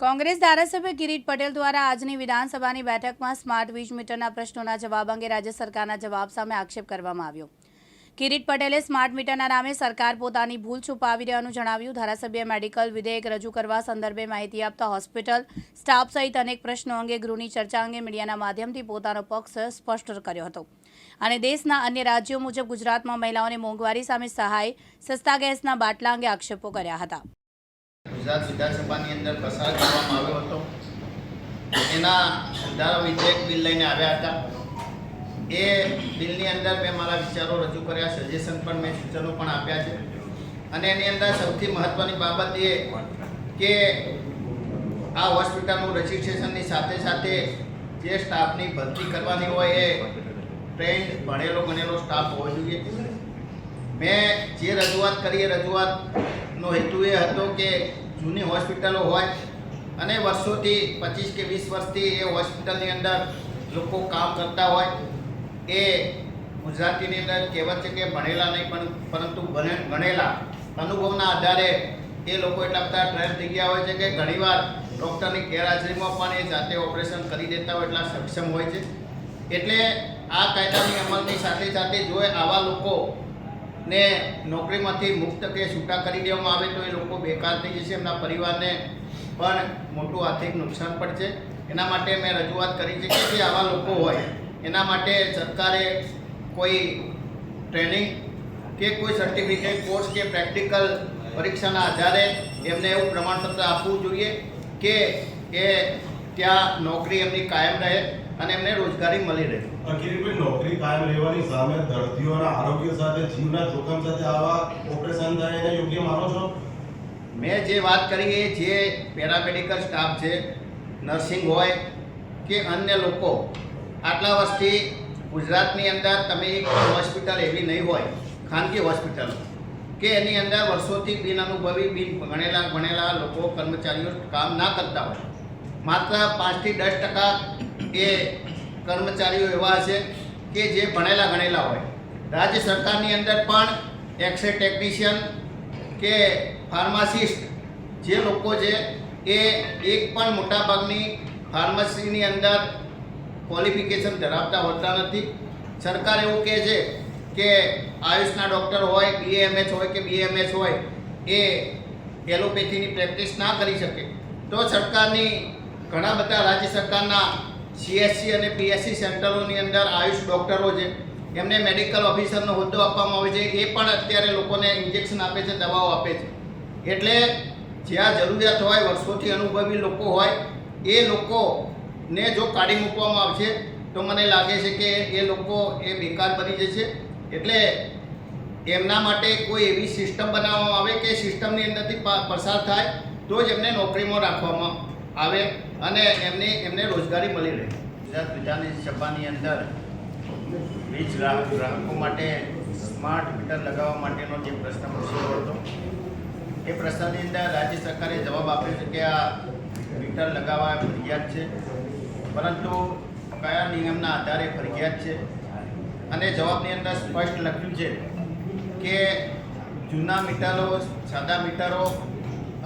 કોંગ્રેસ ધારાસભ્ય કિરીટ પટેલ દ્વારા આજની વિધાનસભાની બેઠકમાં સ્માર્ટ વીજ મીટરના પ્રશ્નોના જવાબ અંગે રાજ્ય સરકારના જવાબ સામે આક્ષેપ કરવામાં આવ્યો. કિરીટ પટેલે સ્માર્ટ મીટરના નામે સરકાર પોતાની ભૂલ છુપાવી રહ્યાનું જણાવ્યું. ધારાસભ્ય મેડિકલ વિધેયક રજૂ કરવા સંદર્ભે માહિતી આપતા હોસ્પિટલ સ્ટાફ સહિત અનેક પ્રશ્નો અંગે ગૃહની ચર્ચા અંગે મીડિયાના માધ્યમથી પોતાનો પક્ષ સ્પષ્ટ કર્યો હતો. અને દેશના અન્ય રાજ્યો મુજબ ગુજરાતમાં મહિલાઓને મોંઘવારી સામે સહાય, સસ્તા ગેસના બાટલા અંગે આક્ષેપો કર્યા હતા. ગુજરાત વિધાનસભાની અંદર પસાર કરવામાં આવ્યો હતો. એના સુધારા વિધેયક બિલ લઈને આવ્યા હતા. એ બિલની અંદર મેં મારા વિચારો રજૂ કર્યા સજેશન પણ મેં સૂચનો પણ આપ્યા છે. અને એની અંદર સૌથી મહત્ત્વની બાબત એ કે આ હોસ્પિટલનું રજિસ્ટ્રેશનની સાથે સાથે જે સ્ટાફની ભરતી કરવાની હોય એ ટ્રેન્ડ ભણેલો ગણેલો સ્ટાફ હોવો જોઈએ. મેં જે રજૂઆત કરી એ રજૂઆતનો હેતુ એ હતો કે જૂની હોસ્પિટલો હોય અને વર્ષોથી પચીસ કે વીસ વર્ષથી એ હોસ્પિટલની અંદર લોકો કામ કરતા હોય. એ ગુજરાતીની અંદર કહેવત છે કે ભણેલા નહીં પણ પરંતુ ભણેલા. અનુભવના આધારે એ લોકો એટલા બધા ટ્રેન થઈ ગયા હોય છે કે ઘણીવાર ડૉક્ટરની ગેરહાજરીમાં પણ એ જાતે ઓપરેશન કરી દેતા હોય એટલા સક્ષમ હોય છે. એટલે આ કાયદાની અમલની સાથે સાથે જો આવા લોકો ને નોકરીમાંથી મુક્ત કે છૂટા કરી દેવામાં આવે તો એ લોકો બેકાર થઈ જશે એમના પરિવારને પણ મોટું આર્થિક નુકસાન પડશે. એના માટે મેં રજૂઆત કરી છે કે જે આવા લોકો હોય, એના માટે સરકારે કોઈ ટ્રેનિંગ કે કોઈ સર્ટિફિકેટ કોર્સ કે પ્રેક્ટિકલ પરીક્ષાના આધારે એમને એવું પ્રમાણપત્ર આપવું જોઈએ કે એ ત્યાં નોકરી એમની કાયમ રહે. અને એમને રોજગારી મળી રહે. અખિલભાઈ નોકરી કાયમ રહેવાની સામે દર્દીઓના આરોગ્ય સાથે જીવના જોખમ સાથે આવા ઓપરેશન થાય એને યોગ્ય માનો છો? મેં જે વાત કરી એ જે પેરામેડિકલ સ્ટાફ છે નર્સિંગ હોય કે અન્ય લોકો આટલા વર્ષથી ગુજરાતની અંદર તમે એક હોસ્પિટલ એવી નહીં હોય ખાનગી હોસ્પિટલ કે એની અંદર વર્ષોથી બિન અનુભવી બિન ભણેલા ભણેલા લોકો કર્મચારીઓ કામ ના કરતા હોય. માત્ર પાંચથી દસ ટકા એ કર્મચારીઓ એવા હશે કે જે ભણેલા ગણેલા હોય. રાજ્ય સરકારની અંદર પણ એક્સરે ટેકનિશિયન કે ફાર્માસિસ્ટ જે લોકો છે એ એક પણ મોટાભાગની ફાર્મસીની અંદર ક્વોલિફિકેશન ધરાવતા હોતા નથી. સરકાર એવું કહે છે કે આયુષના ડૉક્ટર હોય બીએમએચ હોય કે બીએમએચ હોય એ એલોપેથીની પ્રેક્ટિસ ના કરી શકે. તો સરકારની ઘણા બધા રાજ્ય સરકારના સીએસસી અને પીએસસી સેન્ટરોની અંદર આયુષ ડૉક્ટરો છે. એમને મેડિકલ ઓફિસરનો હોદ્દો આપવામાં આવે છે. એ પણ અત્યારે લોકોને ઇન્જેક્શન આપે છે, દવાઓ આપે છે. એટલે જ્યાં જરૂરિયાત હોય, વર્ષોથી અનુભવી લોકો હોય, એ લોકોને જો કાઢી મૂકવામાં આવશે, તો મને લાગે છે કે એ લોકો એ બેકાર બની જશે. એટલે એમના માટે કોઈ એવી સિસ્ટમ બનાવવામાં આવે કે સિસ્ટમની અંદરથી પસાર થાય, તો જ એમને નોકરીમાં રાખવામાં આવે અને એમને એમને રોજગારી મળી રહે. ગુજરાત વિધાનસભાની અંદર વીજ ગ્રાહકો માટે સ્માર્ટ મીટર લગાવવા માટેનો જે પ્રશ્ન પૂછ્યો હતો, એ પ્રશ્નની અંદર રાજ્ય સરકારે જવાબ આપ્યો છે કે આ મીટર લગાવવા ફરજિયાત છે. પરંતુ કયા નિયમના આધારે ફરજિયાત છે? અને જવાબની અંદર સ્પષ્ટ લખ્યું છે કે જૂના મીટરો, સાદા મીટરો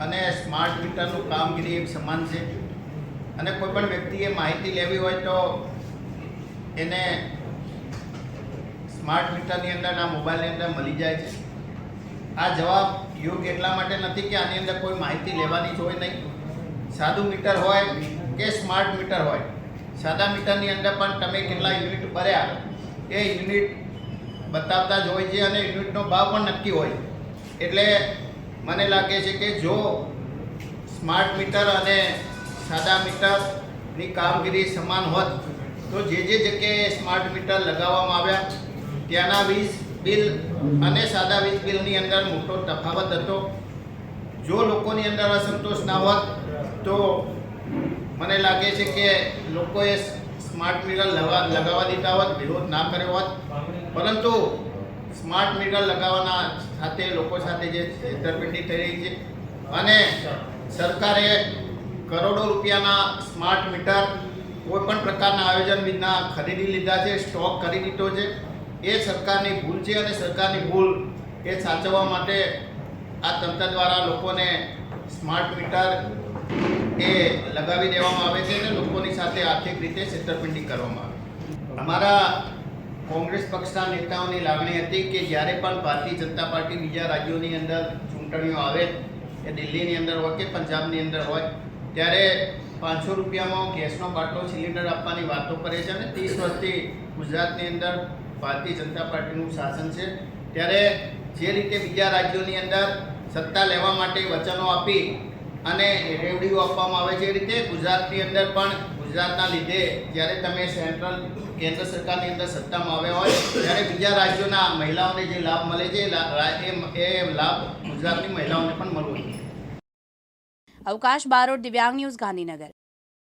અને સ્માર્ટ મીટરનું કામગીરી એક સમાન છે. અને કોઈપણ વ્યક્તિએ માહિતી લેવી હોય તો એને સ્માર્ટ મીટરની અંદર આ મોબાઈલની અંદર મળી જાય છે. આ જવાબ યોગ્ય એટલા માટે નથી કે આની અંદર કોઈ માહિતી લેવાની જ હોય નહીં. સાદું મીટર હોય કે સ્માર્ટ મીટર હોય. સાદા મીટરની અંદર પણ તમે કેટલા યુનિટ ભર્યા એ યુનિટ બતાવતા જ હોય છે અને યુનિટનો ભાવ પણ નક્કી હોય. એટલે મને લાગે છે કે જો સ્માર્ટ મીટર અને સાદા મીટરની કામગીરી સમાન હોત, તો જે જે જગ્યાએ સ્માર્ટ મીટર લગાવવામાં આવ્યા, ત્યાંના વીજ બિલ અને સાદા વીજ બિલની અંદર મોટો તફાવત હતો. જો લોકોની અંદર અસંતોષ ના હોત, તો મને લાગે છે કે લોકોએ સ્માર્ટ મીટર લગા લગાવવા દીધા હોત, વિરોધ ના કર્યો હોત. પરંતુ સ્માર્ટ મીટર લગાવવાના સાથે લોકો સાથે જે છેતરપિંડી થઈ રહી છે અને સરકારે કરોડો રૂપિયાના સ્માર્ટ મીટર કોઈ પણ પ્રકારના આયોજન વિના ખરીદી લીધા છે, સ્ટોક કરી દીધો છે. એ સરકારની ભૂલ છે અને સરકારની ભૂલ એ સાચવવા માટે આ તંત્ર દ્વારા લોકોને સ્માર્ટ મીટર એ લગાવી દેવામાં આવે છે અને લોકોની સાથે આર્થિક રીતે છેતરપિંડી કરવામાં આવે અમારા કોંગ્રેસ પક્ષના નેતાઓની લાગણી હતી કે જ્યારે પણ ભારતીય જનતા પાર્ટી બીજા રાજ્યોની અંદર ચૂંટણીઓ આવે, એ દિલ્હીની અંદર હોય કે પંજાબની અંદર હોય, ત્યારે પાંચસો રૂપિયામાં ગેસનો બાટલો સિલિન્ડર આપવાની વાતો કરે છે અને ત્રીસ વર્ષથી ગુજરાતની અંદર ભારતીય જનતા પાર્ટીનું શાસન છે. ત્યારે જે રીતે બીજા રાજ્યોની અંદર સત્તા લેવા માટે વચનો આપી અને રેવડીઓ આપવામાં આવે છે, એ રીતે ગુજરાતની અંદર પણ ગુજરાતના લીધે જ્યારે તમે સેન્ટ્રલ કેન્દ્ર સરકારની અંદર સત્તામાં આવ્યા હોય, ત્યારે બીજા રાજ્યોના મહિલાઓને જે લાભ મળે છે, એ લાભ ગુજરાતની મહિલાઓને પણ મળવો જોઈએ. અવકાશ બારોટ દિવ્યાંગ ન્યૂઝ ગાંધીનગર.